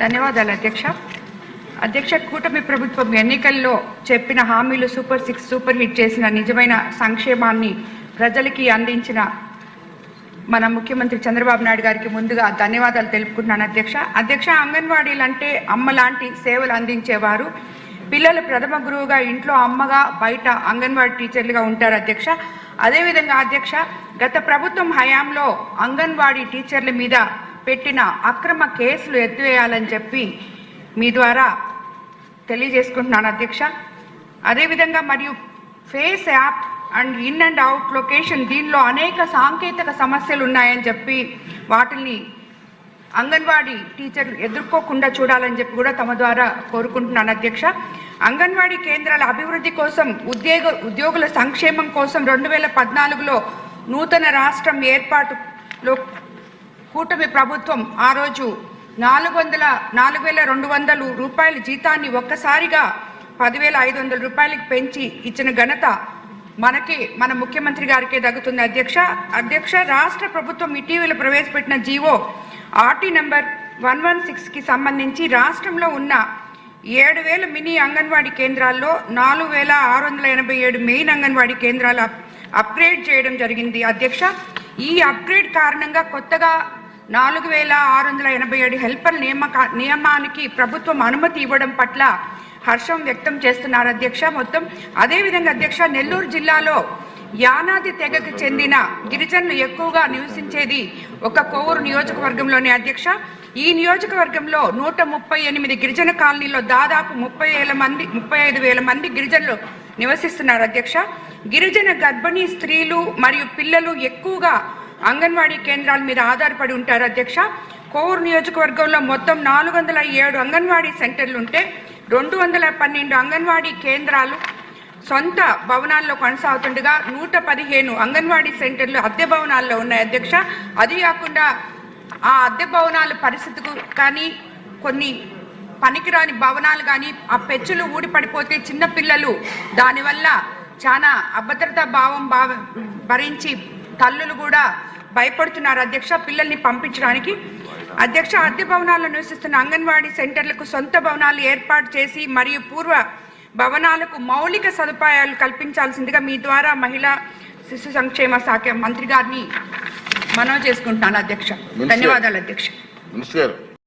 ధన్యవాదాలు అధ్యక్ష. అధ్యక్ష కూటమి ప్రభుత్వం ఎన్నికల్లో చెప్పిన హామీలు సూపర్ సిక్స్ సూపర్ హిట్ చేసిన నిజమైన సంక్షేమాన్ని ప్రజలకి అందించిన మన ముఖ్యమంత్రి చంద్రబాబు నాయుడు గారికి ముందుగా ధన్యవాదాలు తెలుపుకుంటున్నాను అధ్యక్ష. అధ్యక్ష అంగన్వాడీలు అంటే అమ్మ లాంటి సేవలు అందించేవారు. పిల్లలు ప్రథమ గురువుగా ఇంట్లో అమ్మగా బయట అంగన్వాడీ టీచర్లుగా ఉంటారు అధ్యక్ష. అదేవిధంగా అధ్యక్ష గత ప్రభుత్వం హయాంలో అంగన్వాడీ టీచర్ల మీద పెట్టిన అక్రమ కేసులు ఎత్తివేయాలని చెప్పి మీ ద్వారా తెలియజేసుకుంటున్నాను అధ్యక్ష. అదేవిధంగా మరియు face app and in and out location దీనిలో అనేక సాంకేతిక సమస్యలు ఉన్నాయని చెప్పి వాటిని అంగన్వాడీ టీచర్లు ఎదుర్కోకుండా చూడాలని చెప్పి కూడా తమ ద్వారా కోరుకుంటున్నాను అధ్యక్ష. అంగన్వాడీ కేంద్రాల అభివృద్ధి కోసం ఉద్యోగ ఉద్యోగుల సంక్షేమం కోసం రెండు వేల పద్నాలుగులో నూతన రాష్ట్రం ఏర్పాటులో కూటమి ప్రభుత్వం ఆ రోజు నాలుగు వందల నాలుగు వేల రెండు వందలు రూపాయల జీతాన్ని ఒక్కసారిగా పదివేల ఐదు వందల రూపాయలకి పెంచి ఇచ్చిన ఘనత మనకి మన ముఖ్యమంత్రి గారికే దగ్గుతుంది అధ్యక్ష అధ్యక్ష రాష్ట్ర ప్రభుత్వం ఇటీవల ప్రవేశపెట్టిన GO RT number one one సిక్స్కి సంబంధించి రాష్ట్రంలో ఉన్న ఏడు వేల మినీ అంగన్వాడీ కేంద్రాల్లో నాలుగు వేల ఆరు వందల ఎనభై ఏడు మెయిన్ అంగన్వాడీ కేంద్రాలు అప్గ్రేడ్ చేయడం జరిగింది. అధ్యక్ష ఈ అప్గ్రేడ్ కారణంగా కొత్తగా నాలుగు వేల ఆరు వందల ఎనభై ఏడు హెల్పర్ నియామక నియమానికి ప్రభుత్వం అనుమతి ఇవ్వడం పట్ల హర్షం వ్యక్తం చేస్తున్నారు అధ్యక్ష. మొత్తం అదేవిధంగా అధ్యక్ష నెల్లూరు జిల్లాలో యానాది తెగకు చెందిన గిరిజనులు ఎక్కువగా నివసించేది ఒక కోవూరు నియోజకవర్గంలోనే అధ్యక్ష. ఈ నియోజకవర్గంలో నూట ముప్పై ఎనిమిది గిరిజన కాలనీలో దాదాపు ముప్పై వేల మంది ముప్పై ఐదు వేల మంది గిరిజనులు నివసిస్తున్నారు అధ్యక్ష. గిరిజన గర్భిణీ స్త్రీలు మరియు పిల్లలు ఎక్కువగా అంగన్వాడీ కేంద్రాల మీద ఆధారపడి ఉంటారు అధ్యక్ష. కోవూరు నియోజకవర్గంలో మొత్తం నాలుగు వందల ఏడు అంగన్వాడీ సెంటర్లు ఉంటే రెండు వందల పన్నెండు అంగన్వాడీ కేంద్రాలు సొంత భవనాల్లో కొనసాగుతుండగా నూట పదిహేను అంగన్వాడీ సెంటర్లు అద్దె భవనాల్లో ఉన్నాయి అధ్యక్ష. అది కాకుండా ఆ అద్దె భవనాల పరిస్థితికు కానీ కొన్ని పనికిరాని భవనాలు కానీ ఆ పెచ్చులు ఊడిపడిపోతే చిన్నపిల్లలు దానివల్ల చాలా అభద్రతా భావం భావ భరించి తల్లులు కూడా భయపడుతున్నారు అధ్యక్ష పిల్లల్ని పంపించడానికి. అధ్యక్ష అద్దె భవనాల్లో నివసిస్తున్న అంగన్వాడీ సెంటర్లకు సొంత భవనాలు ఏర్పాటు చేసి మరియు పూర్వ భవనాలకు మౌలిక సదుపాయాలు కల్పించాల్సిందిగా మీ ద్వారా మహిళా శిశు సంక్షేమ శాఖ మంత్రి గారిని మనవి చేసుకుంటున్నాను అధ్యక్ష. ధన్యవాదాలు అధ్యక్ష.